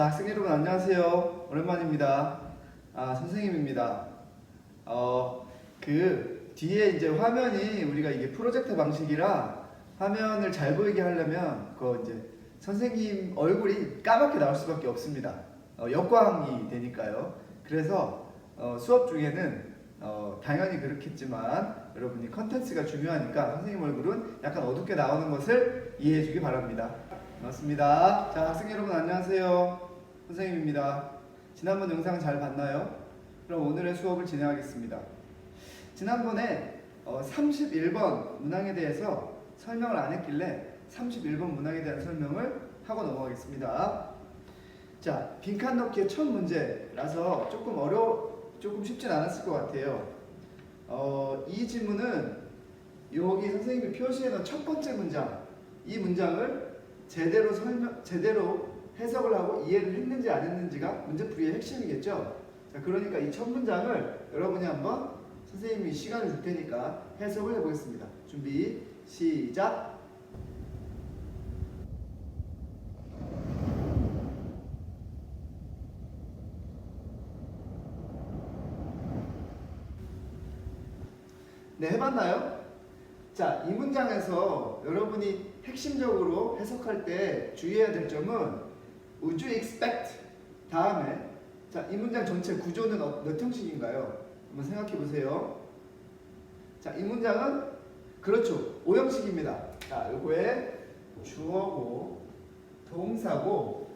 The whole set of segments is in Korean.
자, 학생 여러분 안녕하세요. 오랜만입니다. 아, 선생님입니다. 어, 그 뒤에 이제 화면이 우리가 이게 프로젝터 방식이라 화면을 잘 보이게 하려면 그 이제 선생님 얼굴이 까맣게 나올 수밖에 없습니다. 어, 역광이 되니까요. 그래서 어, 수업 중에는 어, 당연히 그렇겠지만 여러분이 컨텐츠가 중요하니까 선생님 얼굴은 약간 어둡게 나오는 것을 이해해 주기 바랍니다. 반갑습니다. 자, 학생 여러분 안녕하세요. 선생님입니다. 지난번 영상 잘 봤나요? 그럼 오늘의 수업을 진행하겠습니다. 지난번에 어, 31번 문항에 대해서 설명을 안 했길래 31번 문항에 대한 설명을 하고 넘어가겠습니다. 자, 빈칸 넣기의 첫 문제라서 조금 어려, 조금 쉽진 않았을 것 같아요. 어, 이 지문은 여기 선생님이 표시해 놓은 첫 번째 문장, 이 문장을 제대로 설명, 제대로 해석을 하고 이해를 했는지 안 했는지가 문제풀이의 핵심이겠죠. 자, 그러니까 이 첫 문장을 여러분이 한번 선생님이 시간을 줄 테니까 해석을 해보겠습니다. 준비, 시작. 네, 해봤나요? 자, 이 문장에서 여러분이 핵심적으로 해석할 때 주의해야 될 점은 Would you expect 다음에 자, 이 문장 전체 구조는 어- 몇 형식인가요? 한번 생각해 보세요. 자, 이 문장은 그렇죠. 오형식입니다. 자, 요거에 주어고 동사고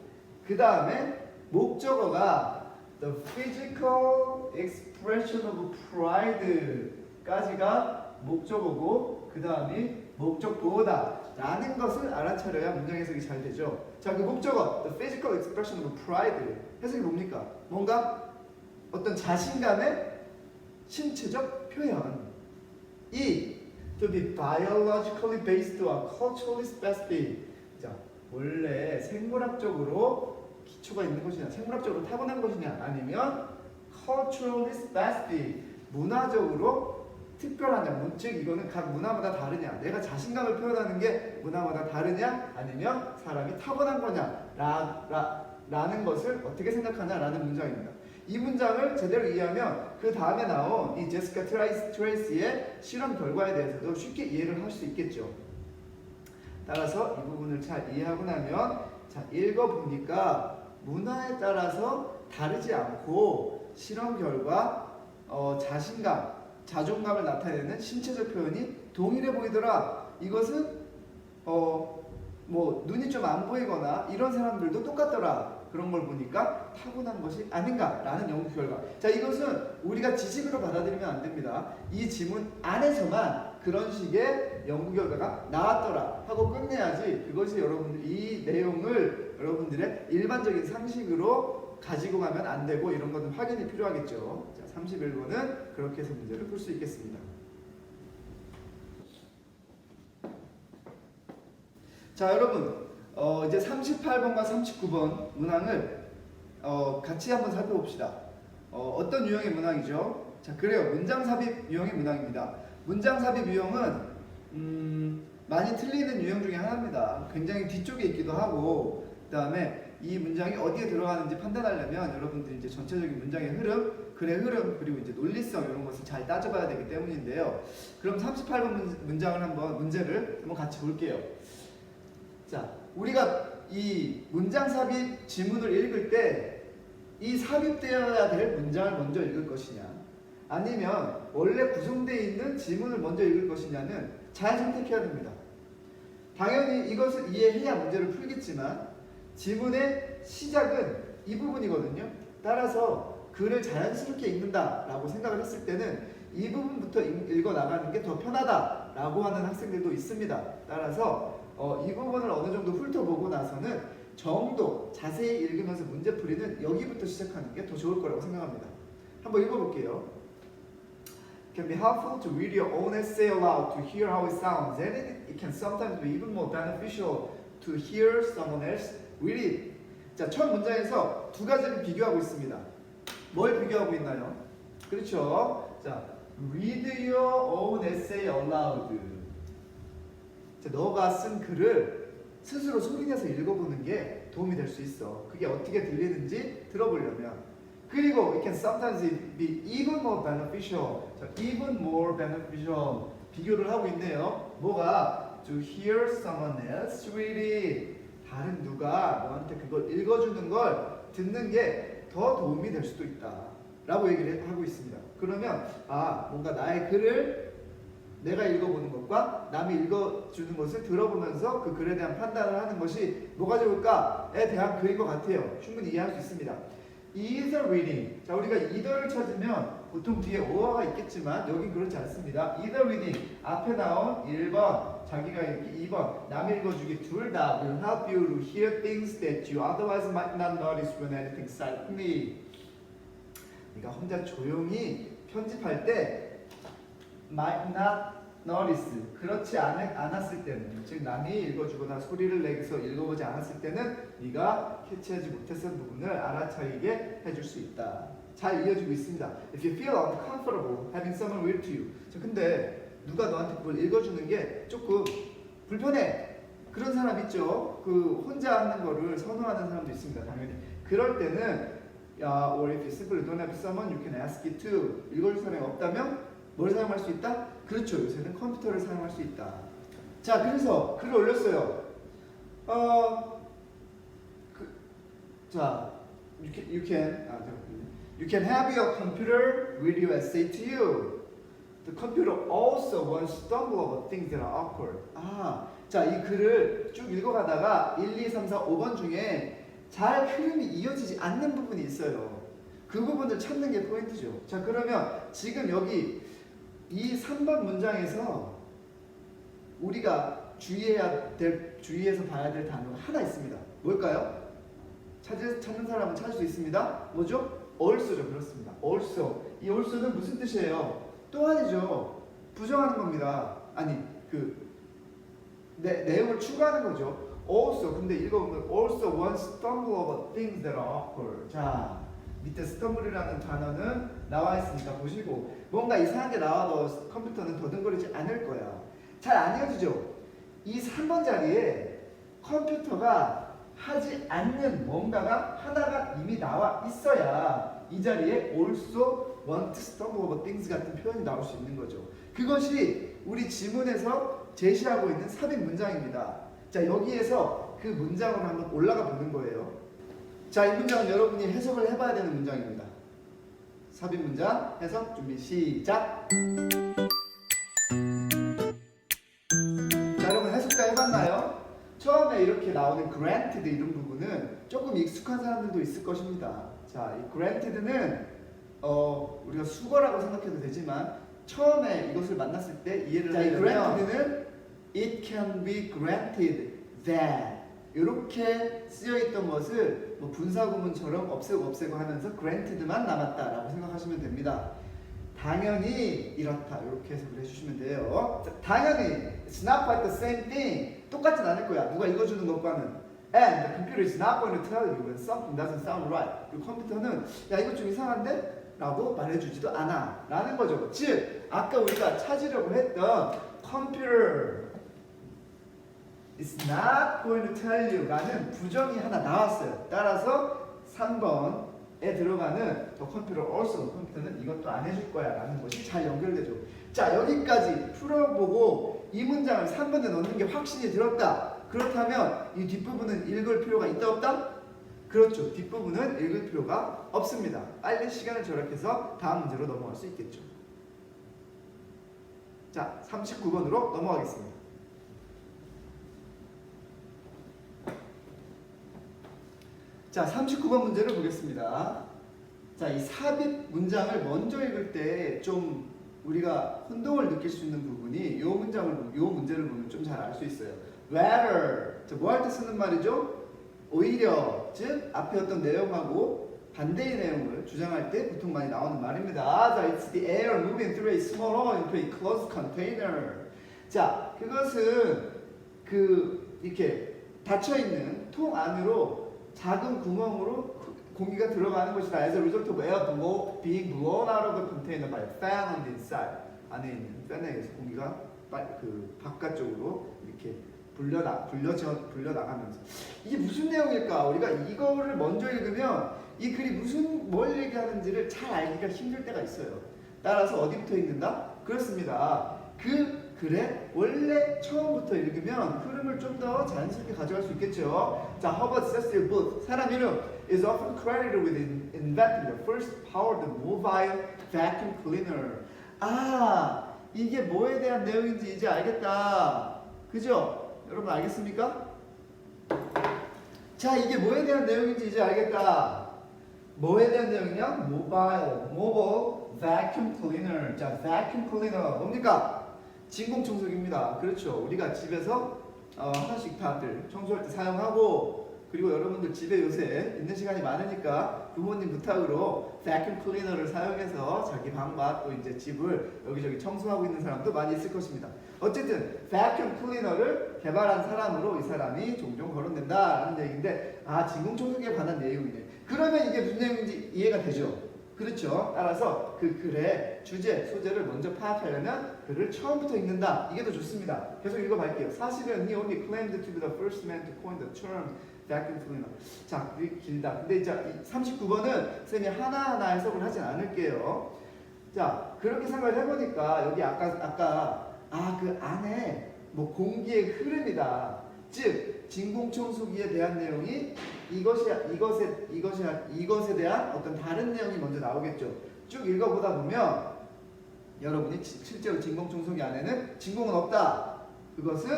그 다음에 목적어가 the physical expression of pride까지가 목적어고 그 다음이 목적보다 라는 것을 알아차려야 문장 해석이 잘 되죠. 자, 그 목적어 the physical expression of pride 해석이 뭡니까? 뭔가 어떤 자신감의 신체적 표현. 이 to be biologically based or culturally specific. 자, 원래 생물학적으로 기초가 있는 것이냐, 생물학적으로 타고난 것이냐, 아니면 culturally specific, 문화적으로 특별하냐, 문- 즉 이거는 각 문화마다 다르냐, 내가 자신감을 표현하는 게 문화마다 다르냐, 아니면 사람이 타고난 거냐, 라, 라, 라는 것을 어떻게 생각하냐라는 문장입니다. 이 문장을 제대로 이해하면 그 다음에 나온 이 제스카 트라이스, 트레이스의 실험 결과에 대해서도 쉽게 이해를 할 수 있겠죠. 따라서 이 부분을 잘 이해하고 나면 자 읽어보니까 문화에 따라서 다르지 않고 실험 결과 어, 자신감, 자존감을 나타내는 신체적 표현이 동일해 보이더라. 이것은 어, 뭐 눈이 좀 안 보이거나 이런 사람들도 똑같더라. 그런 걸 보니까 타고난 것이 아닌가라는 연구 결과. 자, 이것은 우리가 지식으로 받아들이면 안 됩니다. 이 지문 안에서만 그런 식의 연구 결과가 나왔더라 하고 끝내야지 그것이 여러분들 이 내용을 여러분들의 일반적인 상식으로 가지고 가면 안 되고 이런 것은 확인이 필요하겠죠. 자, 31번은 그렇게 해서 문제를 풀 수 있겠습니다. 자, 여러분. 어, 이제 38번과 39번 문항을 어, 같이 한번 살펴봅시다. 어, 어떤 유형의 문항이죠? 자, 그래요. 문장 삽입 유형의 문항입니다. 문장 삽입 유형은 음, 많이 틀리는 유형 중에 하나입니다. 굉장히 뒤쪽에 있기도 하고 그다음에 이 문장이 어디에 들어가는지 판단하려면 여러분들이 이제 전체적인 문장의 흐름, 글의 흐름 그리고 이제 논리성 이런 것을 잘 따져봐야 되기 때문인데요. 그럼 38번 문- 문장을 한번 문제를 한번 같이 볼게요. 자, 우리가 이 문장 삽입 지문을 읽을 때 이 삽입되어야 될 문장을 먼저 읽을 것이냐, 아니면 원래 구성되어 있는 지문을 먼저 읽을 것이냐는 잘 선택해야 됩니다. 당연히 이것을 이해해야 문제를 풀겠지만 지문의 시작은 이 부분이거든요. 따라서 글을 자연스럽게 읽는다라고 생각을 했을 때는 이 부분부터 읽- 읽어 나가는 게 더 편하다라고 하는 학생들도 있습니다. 따라서 어, 이 부분을 어느 정도 훑어보고 나서는 정도 자세히 읽으면서 문제 풀이는 여기부터 시작하는 게 더 좋을 거라고 생각합니다. 한번 읽어볼게요. can be helpful to read your own essay aloud to hear how it sounds, and it can sometimes be even more beneficial to hear someone else read it. 자, 첫 문장에서 두 가지를 비교하고 있습니다. 뭘 비교하고 있나요? 그렇죠. 자, read your own essay aloud. 자, 너가 쓴 글을 스스로 소리내서 읽어보는 게 도움이 될 수 있어. 그게 어떻게 들리는지 들어보려면. 그리고 it can sometimes be even more beneficial. 자, even more beneficial 비교를 하고 있네요. 뭐가 to hear someone else read it. 다른 누가 너한테 그걸 읽어주는 걸 듣는 게 더 도움이 될 수도 있다. 라고 얘기를 하고 있습니다. 그러면 아 뭔가 나의 글을 내가 읽어보는 것과 남이 읽어주는 것을 들어보면서 그 글에 대한 판단을 하는 것이 뭐가 좋을까에 대한 글인 것 같아요. 충분히 이해할 수 있습니다. either reading. 자, 우리가 either를 찾으면 보통 뒤에 or가 있겠지만 여긴 그렇지 않습니다. either reading. 앞에 나온 1번, 자기가 읽기 2번, 남 읽어주기 둘 다 will help you to hear things that you otherwise might not notice when editing silently. 네가 혼자 조용히 편집할 때 might not notice 그렇지 않, 않았을 때는 즉 남이 읽어주거나 소리를 내서 읽어보지 않았을 때는 네가 캐치하지 못했던 부분을 알아차리게 해줄 수 있다. 잘 이어지고 있습니다. If you feel uncomfortable having someone read to you. 자, 근데 누가 너한테 그걸 읽어주는 게 조금 불편해. 그런 사람 있죠. 그 혼자 하는 거를 선호하는 사람도 있습니다. 당연히. 그럴 때는 야, or if you simply don't have someone you can ask it to. 읽어줄 사람이 없다면 뭘 사용할 수 있다? 그렇죠. 요새는 컴퓨터를 사용할 수 있다. 자, 그래서 글을 올렸어요. 어, 그, 자, you can, you can, 아, 잠깐만요. You can have your computer read your essay to you. The computer also won't stumble over things that are awkward. 아, 자, 이 글을 쭉 읽어가다가 1, 2, 3, 4, 5번 중에 잘 흐름이 이어지지 않는 부분이 있어요. 그 부분을 찾는 게 포인트죠. 자, 그러면 지금 여기 이 3번 문장에서 우리가 주의해야 될, 주의해서 봐야 될 단어가 하나 있습니다. 뭘까요? 찾을, 찾는 사람은 찾을 수 있습니다. 뭐죠? Also죠. 그렇습니다. also. 이 also는 무슨 뜻이에요? 또한이죠. 부정하는 겁니다. 아니, 그, 내, 내용을 추가하는 거죠. also. 근데 읽어보면 also one stumble over things that are awkward. 자, 밑에 stumble이라는 단어는 나와 있으니까 보시고 뭔가 이상한 게 나와도 컴퓨터는 더듬거리지 않을 거야. 잘 안 이어지죠? 이 3번 자리에 컴퓨터가 하지 않는 뭔가가 하나가 이미 나와 있어야 이 자리에 also want stumble over things 같은 표현이 나올 수 있는 거죠. 그것이 우리 지문에서 제시하고 있는 삽입 문장입니다. 자, 여기에서 그 문장으로 한번 올라가 보는 거예요. 자, 이 문장은 여러분이 해석을 해봐야 되는 문장입니다. 삽입 문장 해석 준비 시작. 이렇게 나오는 granted 이런 부분은 조금 익숙한 사람들도 있을 것입니다. 자, 이 granted는 어, 우리가 수거라고 생각해도 되지만 처음에 이것을 만났을 때 이해를 자, 이 granted는 it can be granted that 이렇게 쓰여 있던 것을 뭐 분사 구문처럼 없애고 없애고 하면서 granted만 남았다라고 생각하시면 됩니다. 당연히 이렇다 이렇게 해석을 해주시면 돼요. 자, 당연히 it's not quite the same thing 똑같진 않을 거야. 누가 읽어주는 것과는 and the computer is not going to tell you when something doesn't sound right. 그 컴퓨터는 야 이거 좀 이상한데? 라고 말해주지도 않아 라는 거죠. 즉 아까 우리가 찾으려고 했던 computer is not going to tell you 라는 부정이 하나 나왔어요. 따라서 3번 에 들어가는 더 컴퓨터 also 컴퓨터는 이것도 안 해줄 거야 라는 것이 잘 연결되죠. 자 여기까지 풀어보고 이 문장을 3번에 넣는 게 확신이 들었다. 그렇다면 이 뒷부분은 읽을 필요가 있다 없다? 그렇죠. 뒷부분은 읽을 필요가 없습니다. 빨리 시간을 절약해서 다음 문제로 넘어갈 수 있겠죠. 자, 39번으로 넘어가겠습니다. 자, 39번 문제를 보겠습니다. 자, 이 삽입 문장을 먼저 읽을 때 좀 우리가 혼동을 느낄 수 있는 부분이 이 문장을 이 문제를 보면 좀 잘 알 수 있어요. rather 뭐할 때 쓰는 말이죠? 오히려 즉 앞에 어떤 내용하고 반대의 내용을 주장할 때 보통 많이 나오는 말입니다. 자, it's the air moving through a small into a closed container. 자, 그것은 그 이렇게 닫혀 있는 통 안으로 작은 구멍으로 공기가 들어가는 것이다. As a result of air blow, being blown out of the container by a fan on the inside. 안에 있는 팬에 의해서 공기가 빨- 그 바깥쪽으로 이렇게 불려 나 불려 불려 나가면서 이게 무슨 내용일까? 우리가 이거를 먼저 읽으면 이 글이 무슨 뭘 얘기하는지를 잘 알기가 힘들 때가 있어요. 따라서 어디부터 읽는다? 그렇습니다. 그 글에 원래 처음부터 읽으면 흐름을 좀 더 자연스럽게 가져갈 수 있겠죠. 자, Herbert Cecil Booth 사람 이름 is often credited with in- inventing the first powered mobile vacuum cleaner. 아, 이게 뭐에 대한 내용인지 이제 알겠다. 그죠? 여러분 알겠습니까? 자, 이게 뭐에 대한 내용인지 이제 알겠다. 뭐에 대한 내용이냐? 모바일, 모바일 vacuum cleaner. 자, vacuum cleaner 뭡니까? 진공 청소기입니다. 그렇죠. 우리가 집에서 어, 하나씩 다들 청소할 때 사용하고 그리고 여러분들 집에 요새 있는 시간이 많으니까 부모님 부탁으로 vacuum cleaner를 사용해서 자기 방과 또 이제 집을 여기저기 청소하고 있는 사람도 많이 있을 것입니다. 어쨌든 vacuum cleaner를 개발한 사람으로 이 사람이 종종 거론된다라는 얘기인데 아 진공 청소기에 관한 내용이네. 그러면 이게 무슨 내용인지 이해가 되죠? 그렇죠. 따라서 그 글의 주제, 소재를 먼저 파악하려면 글을 처음부터 읽는다. 이게 더 좋습니다. 계속 읽어볼게요. 사실은 he only claimed to be the first man to coin the term vacuum cleaner. 자, 이 길다. 근데 이제 39번은 쌤이 하나하나 해석을 하진 않을게요. 자, 그렇게 생각을 해보니까 여기 아까 아까 아 그 안에 뭐 공기의 흐름이다. 즉 진공 청소기에 대한 내용이 이것이 이것에 이것이 이것에 대한 어떤 다른 내용이 먼저 나오겠죠. 쭉 읽어보다 보면 여러분이 지- 실제로 진공 청소기 안에는 진공은 없다. 그것은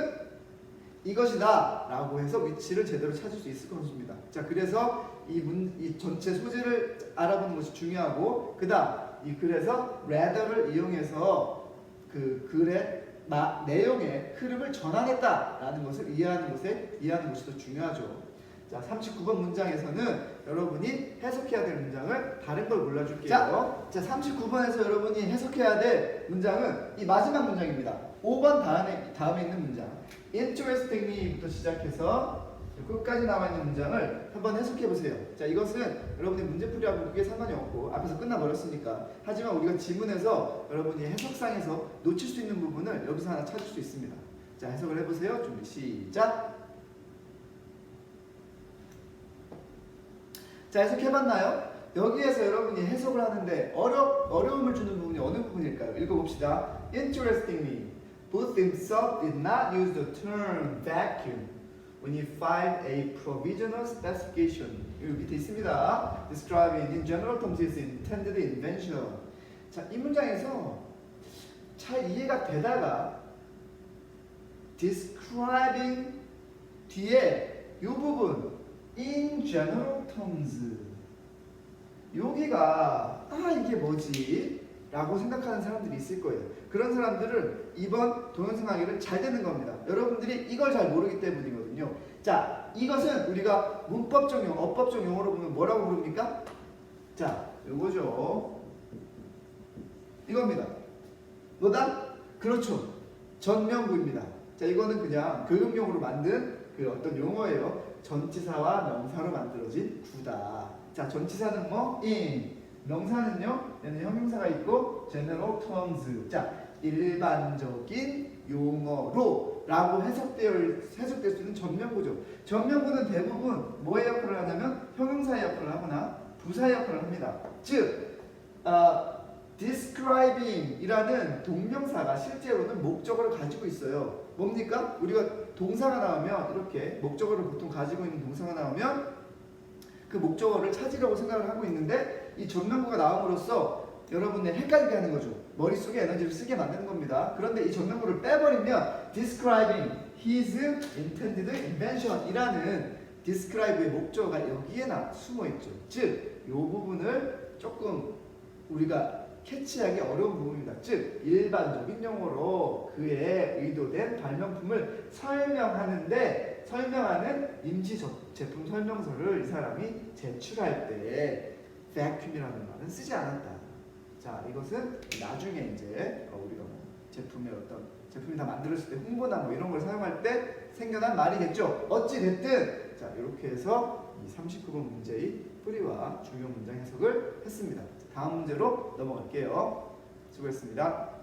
이것이다 라고 해서 위치를 제대로 찾을 수 있을 것입니다. 자, 그래서 이, 문, 이 전체 소재를 알아보는 것이 중요하고 그 다음 이 글에서 rather를 이용해서 그 글의 마, 내용의 흐름을 전환했다라는 것을 이해하는 것에 이해하는 것이 더 중요하죠. 자, 39번 문장에서는 여러분이 해석해야 될 문장을 다른 걸 골라줄게요. 자, 자 39번에서 여러분이 해석해야 될 문장은 이 마지막 문장입니다. 5번 다음에 다음에 있는 문장. Interestingly부터 시작해서 끝까지 나와 있는 문장을 한번 해석해 보세요. 자, 이것은 여러분이 문제풀이하고 그게 상관이 없고 앞에서 끝나 버렸으니까. 하지만 우리가 지문에서 여러분이 해석상에서 놓칠 수 있는 부분을 여기서 하나 찾을 수 있습니다. 자, 해석을 해보세요. 준비 시작. 자, 해석해봤나요? 여기에서 여러분이 해석을 하는데 어려, 어려움을 주는 부분이 어느 부분일까요? 읽어봅시다. Interestingly, Booth himself did not use the term vacuum when he filed a provisional specification. 여기 밑에 있습니다. Describing in general terms his intended invention. 자, 이 문장에서 잘 이해가 되다가 describing 뒤에 이 부분 in general terms 여기가 아 이게 뭐지? 라고 생각하는 사람들이 있을 거예요. 그런 사람들은 이번 동영상하기를 잘 되는 겁니다. 여러분들이 이걸 잘 모르기 때문이거든요. 자, 이것은 우리가 문법 적 용어, 어법 적 용어로 보면 뭐라고 부릅니까? 자, 요거죠. 이겁니다. 뭐다? 그렇죠. 전명구입니다. 자, 이거는 그냥 교육용으로 만든 그 어떤 용어예요. 전치사와 명사로 만들어진 구다. 자, 전치사는 뭐? in. 명사는요. 얘는 형용사가 있고 general terms. 자, 일반적인 용어로 라고 해석되어 해석될 수 있는 전명구죠. 전명구는 대부분 뭐의 역할을 하냐면 형용사의 역할을 하거나 부사의 역할을 합니다. 즉 어, describing이라는 동명사가 실제로는 목적어를 가지고 있어요. 뭡니까? 우리가 동사가 나오면 이렇게 목적어를 보통 가지고 있는 동사가 나오면 그 목적어를 찾으려고 생각을 하고 있는데 이 전명구가 나옴으로써 여러분의 헷갈리게 하는 거죠. 머릿속에 에너지를 쓰게 만드는 겁니다. 그런데 이 전명구를 빼버리면 describing his intended invention이라는 describe의 목적어가 여기에나 숨어 있죠. 즉, 이 부분을 조금 우리가 캐치하기 어려운 부분입니다. 즉, 일반적인 용어로 그의 의도된 발명품을 설명하는데 설명하는 임시 저- 제품 설명서를 이 사람이 제출할 때 vacuum이라는 말은 쓰지 않았다. 자, 이것은 나중에 이제 어, 우리가 뭐 제품의 어떤 제품이 다 만들었을 때 홍보나 뭐 이런 걸 사용할 때 생겨난 말이겠죠. 어찌 됐든 자, 이렇게 해서 이 39번 문제의 뿌리와 중요 문장 해석을 했습니다. 다음 문제로 넘어갈게요. 수고했습니다.